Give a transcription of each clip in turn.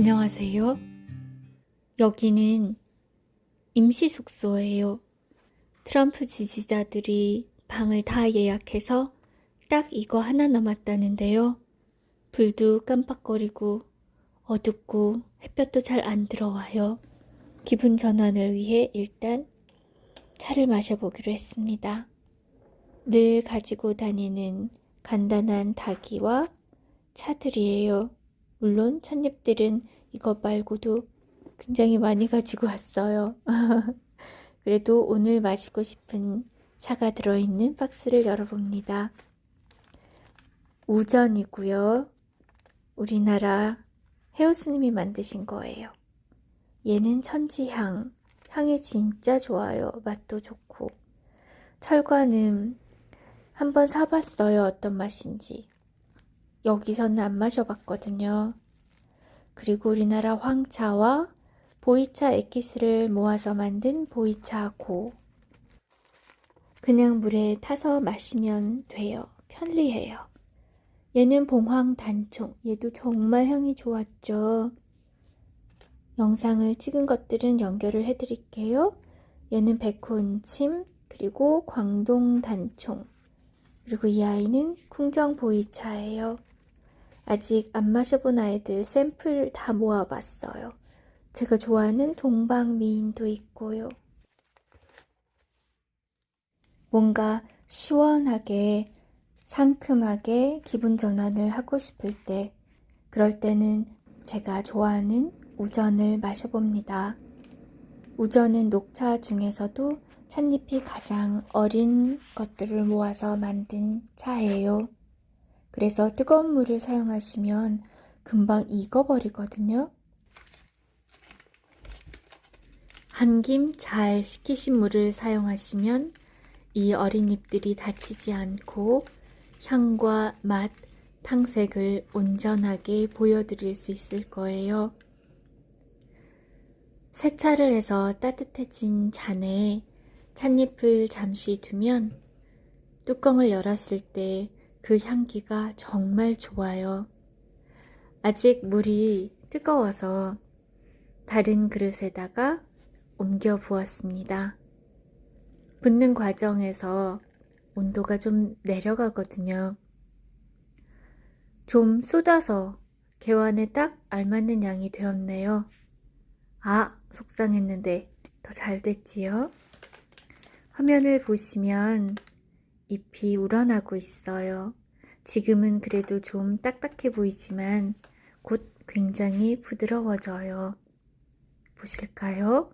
안녕하세요. 여기는 임시 숙소예요. 트럼프 지지자들이 방을 다 예약해서 딱 이거 하나 남았다는데요. 불도 깜빡거리고 어둡고 햇볕도 잘 안 들어와요. 기분 전환을 위해 일단 차를 마셔보기로 했습니다. 늘 가지고 다니는 간단한 닭이와 차들이에요. 물론 찻잎들은 이것 말고도 굉장히 많이 가지고 왔어요. 그래도 오늘 마시고 싶은 차가 들어있는 박스를 열어봅니다. 우전이고요. 우리나라 헤어스님이 만드신 거예요. 얘는 천지향. 향이 진짜 좋아요. 맛도 좋고. 철과는 한번 사봤어요. 어떤 맛인지. 여기서는 안 마셔봤거든요. 그리고 우리나라 황차와 보이차 에키스를 모아서 만든 보이차 고. 그냥 물에 타서 마시면 돼요. 편리해요. 얘는 봉황 단총. 얘도 정말 향이 좋았죠. 영상을 찍은 것들은 연결을 해드릴게요. 얘는 백혼침, 그리고 광동 단총. 그리고 이 아이는 궁정 보이차예요. 아직 안 마셔본 아이들 샘플 다 모아봤어요. 제가 좋아하는 동방 미인도 있고요. 뭔가 시원하게 상큼하게 기분 전환을 하고 싶을 때 그럴 때는 제가 좋아하는 우전을 마셔봅니다. 우전은 녹차 중에서도 찻잎이 가장 어린 것들을 모아서 만든 차예요. 그래서 뜨거운 물을 사용하시면 금방 익어버리거든요. 한 김 잘 식히신 물을 사용하시면 이 어린 잎들이 다치지 않고 향과 맛, 탕색을 온전하게 보여드릴 수 있을 거예요. 세차를 해서 따뜻해진 잔에 찻잎을 잠시 두면 뚜껑을 열었을 때 그 향기가 정말 좋아요. 아직 물이 뜨거워서 다른 그릇에다가 옮겨 부었습니다. 붓는 과정에서 온도가 좀 내려가거든요. 좀 쏟아서 개완에 딱 알맞는 양이 되었네요. 아, 속상했는데 더 잘 됐지요? 화면을 보시면 잎이 우러나고 있어요. 지금은 그래도 좀 딱딱해 보이지만 곧 굉장히 부드러워져요. 보실까요?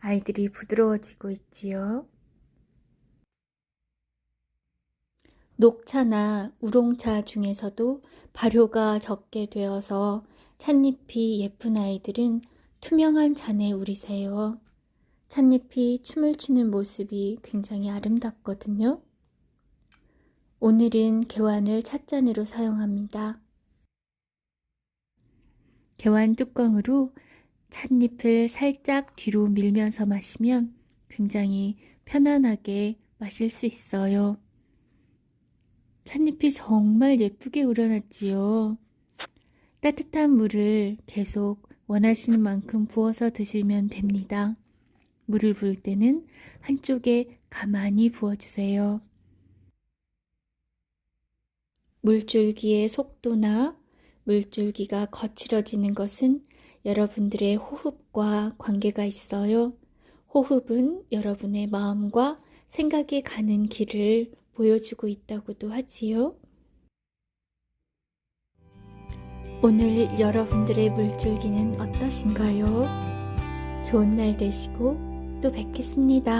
아이들이 부드러워지고 있지요. 녹차나 우롱차 중에서도 발효가 적게 되어서 찻잎이 예쁜 아이들은 투명한 잔에 우리세요. 찻잎이 춤을 추는 모습이 굉장히 아름답거든요. 오늘은 개완을 찻잔으로 사용합니다. 개완 뚜껑으로 찻잎을 살짝 뒤로 밀면서 마시면 굉장히 편안하게 마실 수 있어요. 찻잎이 정말 예쁘게 우러났지요. 따뜻한 물을 계속 원하시는 만큼 부어서 드시면 됩니다. 물을 부을 때는 한쪽에 가만히 부어주세요. 물줄기의 속도나 물줄기가 거칠어지는 것은 여러분들의 호흡과 관계가 있어요. 호흡은 여러분의 마음과 생각이 가는 길을 보여주고 있다고도 하지요. 오늘 여러분들의 물줄기는 어떠신가요? 좋은 날 되시고 또 뵙겠습니다.